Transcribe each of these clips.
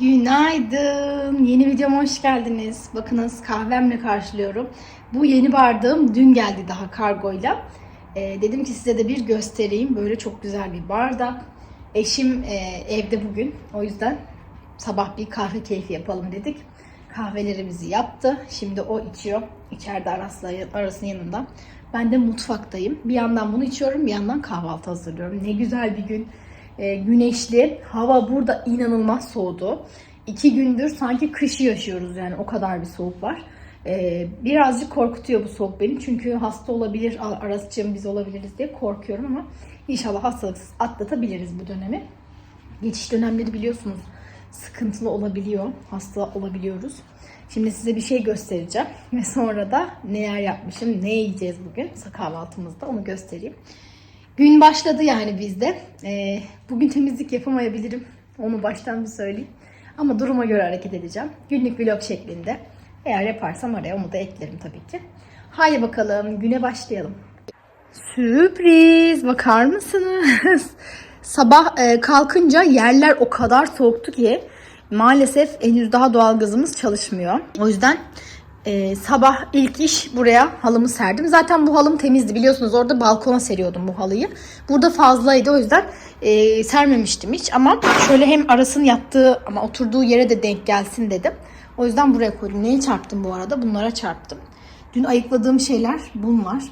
Günaydın. Yeni videoma hoş geldiniz. Bakınız kahvemle karşılıyorum. Bu yeni bardağım dün geldi daha kargoyla. Ee, dedim ki size de bir göstereyim. Böyle çok güzel bir bardak. Eşim e, evde bugün. O yüzden sabah bir kahve keyfi yapalım dedik. Kahvelerimizi yaptı. Şimdi o içiyor. İçeride Aras'la, Aras'ın yanında. Ben de mutfaktayım. Bir yandan bunu içiyorum, bir yandan kahvaltı hazırlıyorum. Ne güzel bir gün. Ee, güneşli. Hava burada inanılmaz soğudu. İki gündür sanki kışı yaşıyoruz yani o kadar bir soğuk var. Ee, birazcık korkutuyor bu soğuk beni. Çünkü hasta olabilir, Aras'cığım biz olabiliriz diye korkuyorum ama inşallah hastalıksız atlatabiliriz bu dönemi. Geçiş dönemleri biliyorsunuz sıkıntılı olabiliyor, hasta olabiliyoruz. Şimdi size bir şey göstereceğim ve sonra da neler yapmışım, ne yiyeceğiz bugün kahvaltımızda onu göstereyim. Gün başladı yani bizde. Ee, bugün temizlik yapamayabilirim. Onu baştan bir söyleyeyim. Ama duruma göre hareket edeceğim. Günlük vlog şeklinde. Eğer yaparsam araya onu da eklerim tabii ki. Haydi bakalım güne başlayalım. Sürpriz! Bakar mısınız? Sabah e, kalkınca yerler o kadar soğuktu ki maalesef henüz daha doğalgazımız çalışmıyor. O yüzden e, sabah ilk iş buraya halımı serdim. Zaten bu halım temizdi biliyorsunuz orada balkona seriyordum bu halıyı. Burada fazlaydı o yüzden e, sermemiştim hiç ama şöyle hem arasın yattığı ama oturduğu yere de denk gelsin dedim. O yüzden buraya koydum. Neyi çarptım bu arada? Bunlara çarptım. Dün ayıkladığım şeyler bunlar.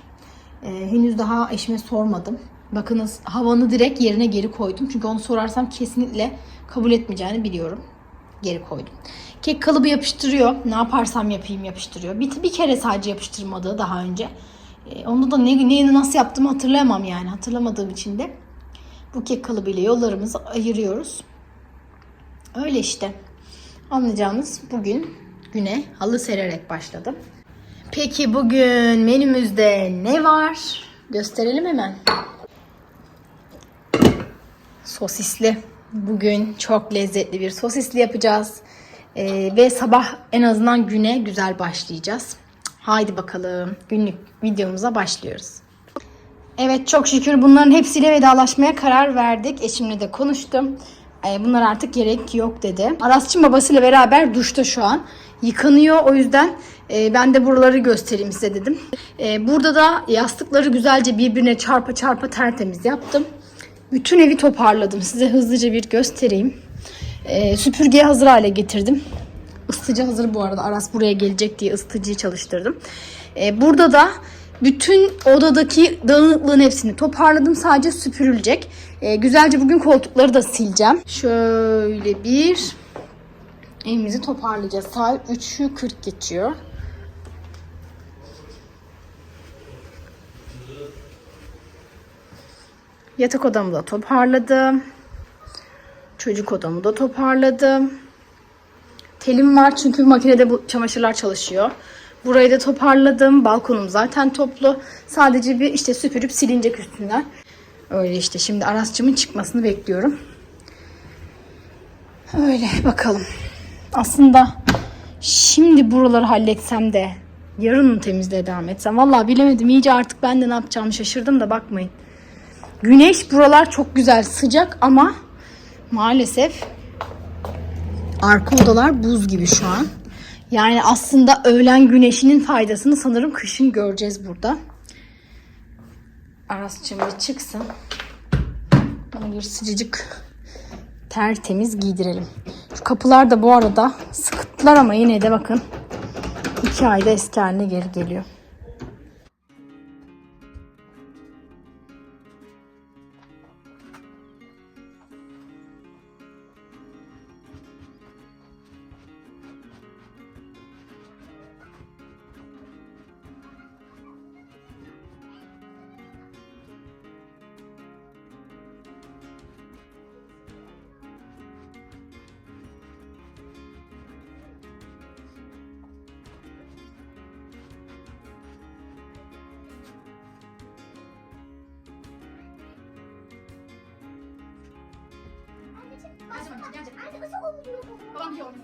E, henüz daha eşime sormadım. Bakınız havanı direkt yerine geri koydum. Çünkü onu sorarsam kesinlikle kabul etmeyeceğini biliyorum. Geri koydum. Kek kalıbı yapıştırıyor. Ne yaparsam yapayım yapıştırıyor. Bir, bir kere sadece yapıştırmadı daha önce. E, onu da ne, ne, nasıl yaptığımı hatırlayamam yani. Hatırlamadığım için de bu kek kalıbıyla yollarımızı ayırıyoruz. Öyle işte. Anlayacağınız bugün güne halı sererek başladım. Peki bugün menümüzde ne var? Gösterelim hemen. Sosisli. Bugün çok lezzetli bir sosisli yapacağız. Ee, ve sabah en azından güne güzel başlayacağız. Haydi bakalım günlük videomuza başlıyoruz. Evet çok şükür bunların hepsiyle vedalaşmaya karar verdik. Eşimle de konuştum. Ee, bunlar artık gerek yok dedi. Arasçım babasıyla beraber duşta şu an. Yıkanıyor o yüzden e, ben de buraları göstereyim size dedim. E, burada da yastıkları güzelce birbirine çarpa çarpa tertemiz yaptım. Bütün evi toparladım. Size hızlıca bir göstereyim. E, süpürgeyi hazır hale getirdim. Isıtıcı hazır bu arada. Aras buraya gelecek diye ısıtıcıyı çalıştırdım. E, burada da bütün odadaki dağınıklığın hepsini toparladım. Sadece süpürülecek. E, güzelce bugün koltukları da sileceğim. Şöyle bir evimizi toparlayacağız. Saat 3'ü 40 geçiyor. Yatak odamı da toparladım. Çocuk odamı da toparladım. Telim var çünkü makinede bu çamaşırlar çalışıyor. Burayı da toparladım. Balkonum zaten toplu. Sadece bir işte süpürüp silinecek üstünden. Öyle işte şimdi Arasçımın çıkmasını bekliyorum. Öyle bakalım. Aslında şimdi buraları halletsem de yarın temizliğe devam etsem. Vallahi bilemedim. İyice artık ben de ne yapacağımı şaşırdım da bakmayın. Güneş buralar çok güzel sıcak ama maalesef arka odalar buz gibi şu an. Yani aslında öğlen güneşinin faydasını sanırım kışın göreceğiz burada. Arasçım bir çıksın. Bana bir sıcacık tertemiz giydirelim. Şu kapılar da bu arada sıkıttılar ama yine de bakın iki ayda eski haline geri geliyor. Anne nasıl oluyor bu? Babam bir şey oynuyor. Bana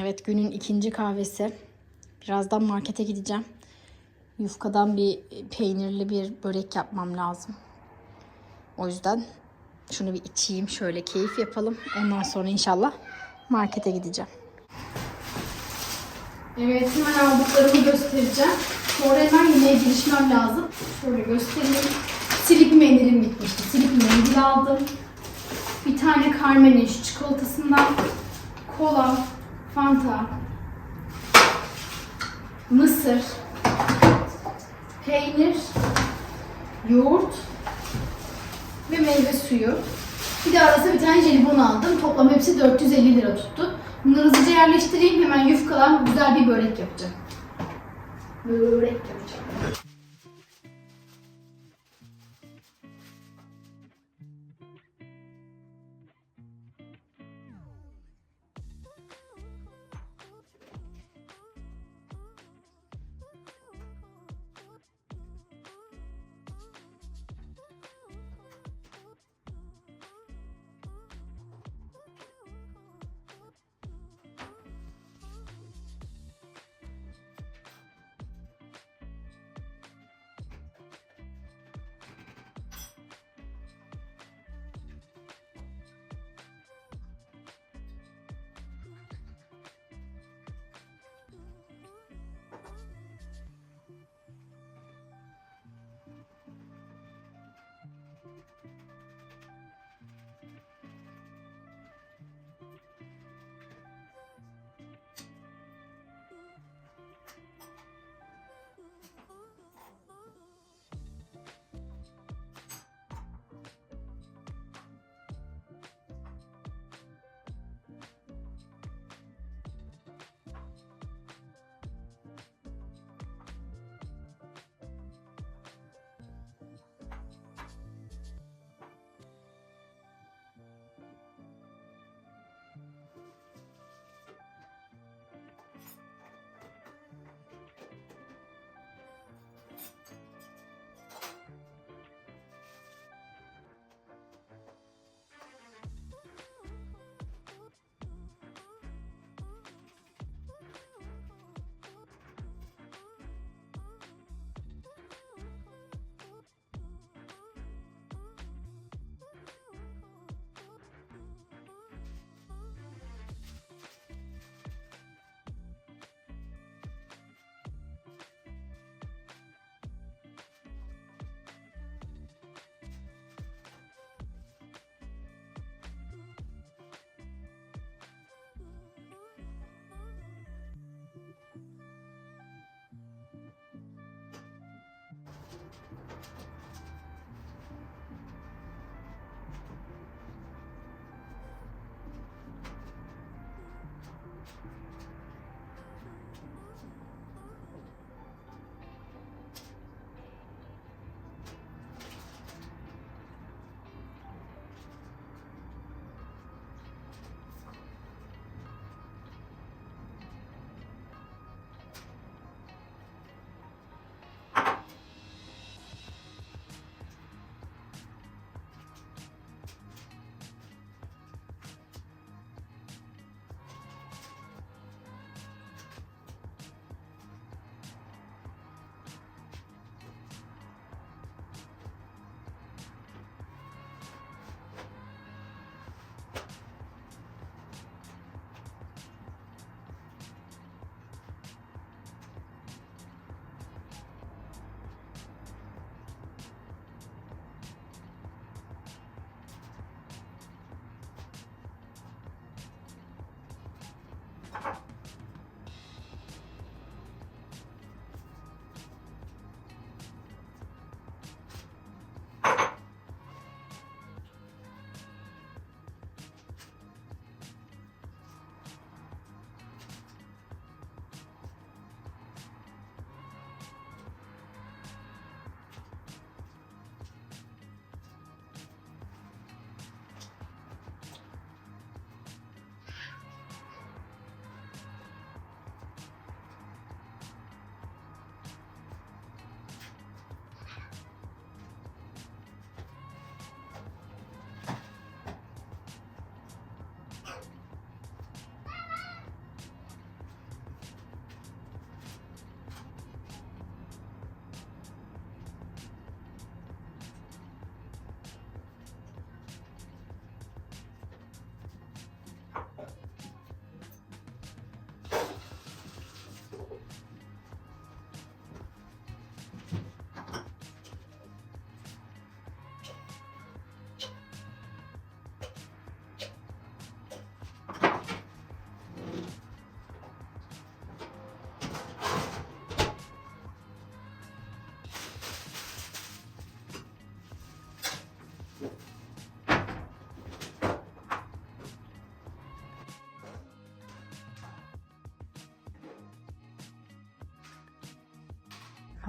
Evet günün ikinci kahvesi. Birazdan markete gideceğim. Yufkadan bir peynirli bir börek yapmam lazım. O yüzden şunu bir içeyim şöyle keyif yapalım. Ondan sonra inşallah markete gideceğim. Evet hemen aldıklarımı göstereceğim. Sonra hemen yemeğe girişmem lazım. Şöyle göstereyim. Silik mendilim bitmişti. Silik mendil aldım. Bir tane Carmen'in çikolatasından kola, fanta, mısır, peynir, yoğurt ve meyve suyu. Bir de arasına bir tane jelibon aldım. Toplam hepsi 450 lira tuttu. Bunları hızlıca yerleştireyim. Hemen yufkadan güzel bir börek yapacağım. Börek yapacağım.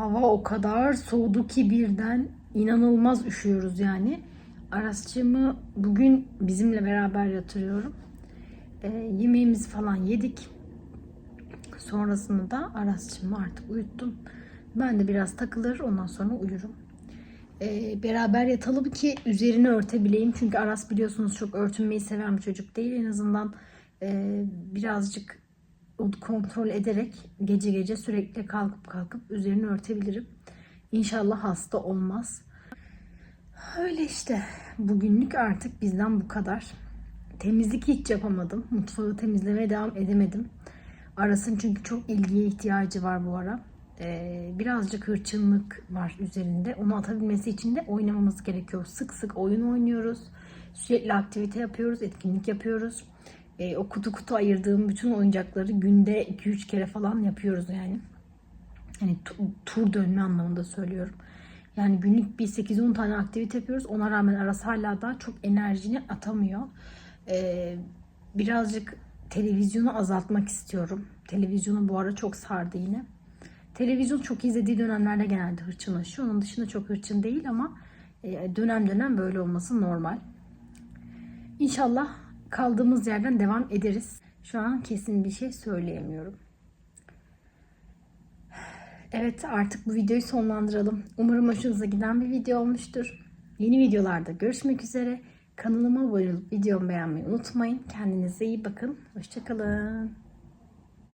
Hava o kadar soğudu ki birden inanılmaz üşüyoruz yani. Arasçığımı bugün bizimle beraber yatırıyorum. Ee, yemeğimizi falan yedik. Sonrasında da Arasçığımı artık uyuttum. Ben de biraz takılır ondan sonra uyurum. Ee, beraber yatalım ki üzerini örtebileyim. Çünkü Aras biliyorsunuz çok örtünmeyi seven bir çocuk değil. En azından e, birazcık kontrol ederek gece gece sürekli kalkıp kalkıp üzerini örtebilirim. İnşallah hasta olmaz. Öyle işte. Bugünlük artık bizden bu kadar. Temizlik hiç yapamadım. Mutfağı temizlemeye devam edemedim. Aras'ın çünkü çok ilgiye ihtiyacı var bu ara. Ee, birazcık hırçınlık var üzerinde. Onu atabilmesi için de oynamamız gerekiyor. Sık sık oyun oynuyoruz. Sürekli aktivite yapıyoruz, etkinlik yapıyoruz. Ee, o kutu kutu ayırdığım bütün oyuncakları günde 2-3 kere falan yapıyoruz yani. Hani tu- tur dönme anlamında söylüyorum. Yani günlük bir 8-10 tane aktivite yapıyoruz. Ona rağmen Aras hala daha çok enerjini atamıyor. Ee, birazcık televizyonu azaltmak istiyorum. Televizyonu bu ara çok sardı yine. Televizyon çok izlediği dönemlerde genelde hırçınlaşıyor. Onun dışında çok hırçın değil ama e, dönem dönem böyle olması normal. İnşallah kaldığımız yerden devam ederiz. Şu an kesin bir şey söyleyemiyorum. Evet artık bu videoyu sonlandıralım. Umarım hoşunuza giden bir video olmuştur. Yeni videolarda görüşmek üzere. Kanalıma abone olup videomu beğenmeyi unutmayın. Kendinize iyi bakın. Hoşçakalın.